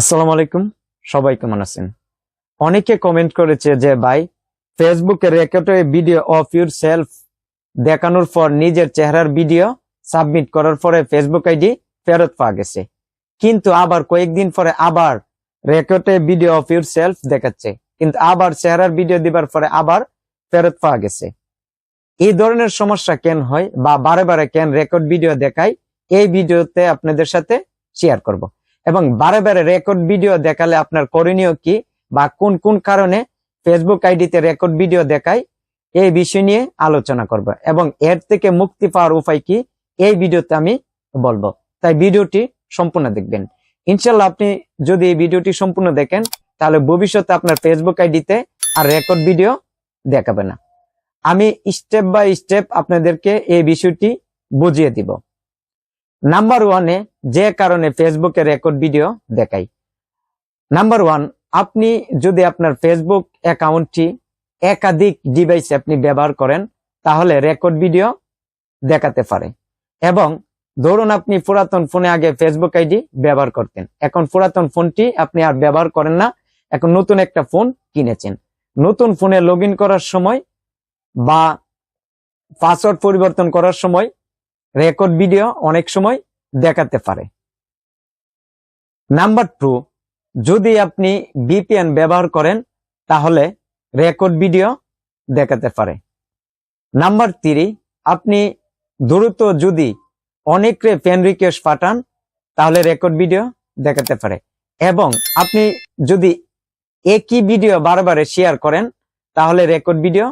আসসালামু আলাইকুম। সবাই কেমন আছেন? অনেকে কমেন্ট করেছে যে, ভাই ফেসবুকে record video of yourself দেখানোর পর নিজের চেহারার ভিডিও সাবমিট করার পরে ফেসবুক আইডি ফেরত পাওয়া গেছে। কিন্তু আবার কয়েকদিন পরে আবার রেকর্ডে ভিডিও অফ ইউর সেলফ দেখাচ্ছে। কিন্তু আবার চেহারার ভিডিও দিবার পরে আবার ফেরত পাওয়া গেছে। এই ধরনের সমস্যা কেন হয় বা বারে বারে কেন রেকর্ড ভিডিও দেখায়, এই ভিডিওতে আপনাদের সাথে শেয়ার করব। এবং বারে বারে রেকর্ড ভিডিও দেখালে আপনার করণীয় কি বা কোন কোন কারণে ফেসবুক আইডিতে রেকর্ড ভিডিও দেখায়, এই বিষয় নিয়ে আলোচনা করব এবং এর থেকে মুক্তি পাওয়ার উপায় কি, এই ভিডিওতে আমি বলব। তাই ভিডিওটি সম্পূর্ণ দেখবেন। ইনশাল্লাহ আপনি যদি এই ভিডিওটি সম্পূর্ণ দেখেন, তাহলে ভবিষ্যতে আপনার ফেসবুক আইডিতে আর রেকর্ড ভিডিও দেখাবে না। আমি স্টেপ বাই স্টেপ আপনাদেরকে এই বিষয়টি বুঝিয়ে দিব। নাম্বার ওয়ানে যে কারণে ফেসবুকে রেকর্ড ভিডিও দেখাই। নাম্বার ওয়ান আপনি যদি আপনার ফেসবুক অ্যাকাউন্টটি একাধিক ডিভাইসে আপনি ব্যবহার করেন, তাহলে রেকর্ড ভিডিও দেখাতে পারে। এবং ধরুন আপনি পুরাতন ফোনে আগে ফেসবুক আইডি ব্যবহার করতেন। এখন পুরাতন ফোনটি আপনি আর ব্যবহার করেন না, এখন নতুন একটা ফোন কিনেছেন। নতুন ফোনে লগ করার সময় বা পাসওয়ার্ড পরিবর্তন করার সময় রেকর্ড ভিডিও অনেক সময় দেখাতে পারে। নাম্বার টু, যদি আপনি বিপিএন ব্যবহার করেন, তাহলে রেকর্ড ভিডিও দেখাতে পারে। নাম্বার থ্রি, আপনি দ্রুত যদি অনেকরে ফ্যান রিকোয়েস্ট পাঠান, তাহলে রেকর্ড ভিডিও দেখাতে পারে। এবং আপনি যদি একই ভিডিও বারবার শেয়ার করেন, তাহলে রেকর্ড ভিডিও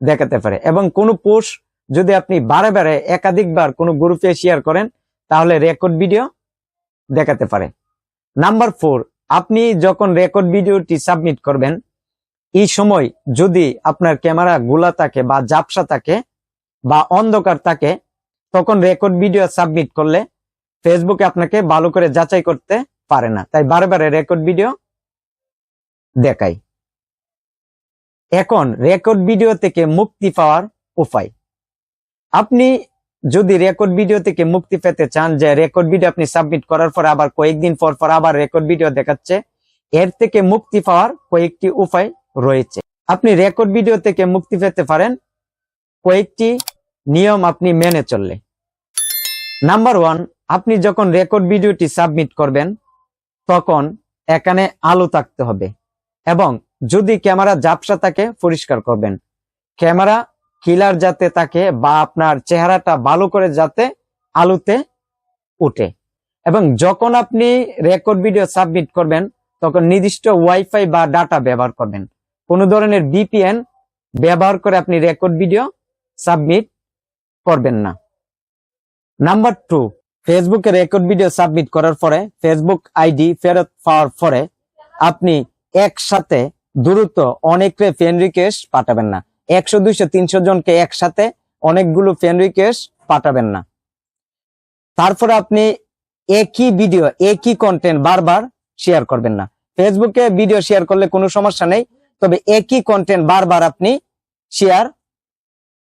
দেখাতে পারে। এবং কোনো পোস্ট যদি আপনি বারে বারে একাধিকবার কোনো গ্রুপে শেয়ার করেন, তাহলে রেকর্ড ভিডিও দেখাতে পারে। নাম্বার ফোর আপনি যখন রেকর্ড ভিডিওটি সাবমিট করবেন, এই সময় যদি আপনার ক্যামেরা গোলা থাকে বা জাপসা থাকে বা অন্ধকার থাকে, তখন রেকর্ড ভিডিও সাবমিট করলে ফেসবুকে আপনাকে ভালো করে যাচাই করতে পারে না। তাই বারে রেকর্ড ভিডিও দেখাই। এখন রেকর্ড ভিডিও থেকে মুক্তি পাওয়ার উপায়। আপনি যদি রেকর্ড ভিডিও থেকে মুক্তি পেতে চান যে রেকর্ড ভিডিও আপনি সাবমিট করার পর আবার কয়েকদিন পর পর আবার রেকর্ড ভিডিও দেখাচ্ছে, এর থেকে মুক্তি পাওয়ার কয়েকটি উপায় রয়েছে। আপনি রেকর্ড ভিডিও থেকে মুক্তি পেতে পারেন কয়েকটি নিয়ম আপনি মেনে চললে। নাম্বার ওয়ান আপনি যখন রেকর্ড ভিডিওটি সাবমিট করবেন, তখন এখানে আলো থাকতে হবে এবং যদি ক্যামেরা ঝাপসা থাকে, পরিষ্কার করবেন। ক্যামেরা কিলার যাতে থাকে বা আপনার চেহারাটা ভালো করে যাতে আলুতে উঠে এবং যখন আপনি রেকর্ড ভিডিও সাবমিট করবেন, তখন নির্দিষ্ট ওয়াইফাই বা ডাটা ব্যবহার করবেন। কোনো ধরনের বিপিএন ব্যবহার করে আপনি রেকর্ড ভিডিও সাবমিট করবেন না। নাম্বার টু ফেসবুকে রেকর্ড ভিডিও সাবমিট করার পরে ফেসবুক আইডি ফেরত পাওয়ার পরে আপনি একসাথে দ্রুত অনেকরে ফ্রেন্ড রিকোয়েস্ট পাঠাবেন না। একশো, দুইশো, তিনশো জনকে একসাথে অনেকগুলো ফ্রেন্ড রিকোয়েস্ট পাঠাবেন না। তারপরে আপনি একই ভিডিও একই কন্টেন্ট বারবার শেয়ার করবেন না। ফেসবুকে ভিডিও শেয়ার করলে কোনো সমস্যা নেই, তবে একই কন্টেন্ট বারবার আপনি শেয়ার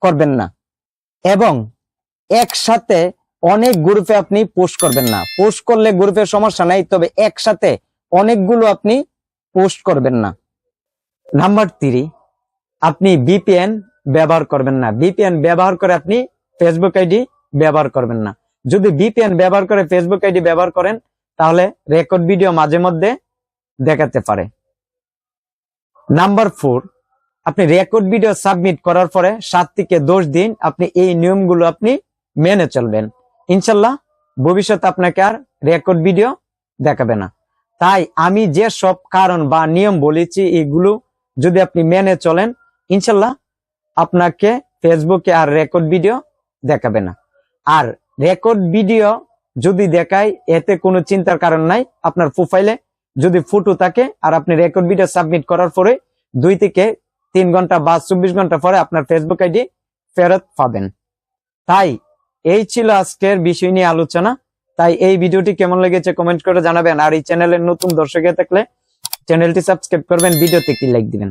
করবেন না। এবং একসাথে অনেক গ্রুপে আপনি পোস্ট করবেন না। পোস্ট করলে গ্রুপের সমস্যা নাই, তবে একসাথে অনেকগুলো আপনি পোস্ট করবেন না। নাম্বার থ্রি আপনি বিপিএন ব্যবহার করবেন না। বিপিএন ব্যবহার করে আপনি ফেসবুক আইডি ব্যবহার করবেন না। যদি বিপিএন ব্যবহার করে ফেসবুক আইডি ব্যবহার করেন, তাহলে রেকর্ড ভিডিও মাঝে মধ্যে দেখাতে পারে। নাম্বার ফোর আপনি রেকর্ড ভিডিও সাবমিট করার পরে সাত থেকে দশ দিন আপনি এই নিয়মগুলো আপনি মেনে চলবেন। ইনশাল্লাহ ভবিষ্যতে আপনাকে আর রেকর্ড ভিডিও দেখাবে না। তাই আমি যে সব কারণ বা নিয়ম বলেছি, এগুলো যদি আপনি মেনে চলেন ইনশাল্লাহ আপনাকে ফেসবুকে আর রেকর্ড ভিডিও দেখাবে না। আর রেকর্ড ভিডিও যদি দেখায়, এতে কোনো চিন্তার কারণ নাই। আপনার প্রোফাইলে যদি ফটো থাকে আর আপনি রেকর্ড ভিডিও সাবমিট করার পরে দুই থেকে তিন ঘণ্টা বা চব্বিশ ঘণ্টা পরে আপনার ফেসবুক আইডি ফেরত পাবেন। তাই এই ছিল আজকের বিষয় নিয়ে আলোচনা। তাই এই ভিডিওটি কেমন লেগেছে কমেন্ট করে জানাবেন। আর এই চ্যানেলের নতুন দর্শক থাকলে চ্যানেলটি সাবস্ক্রাইব করবেন, ভিডিওতে কি লাইক দিবেন।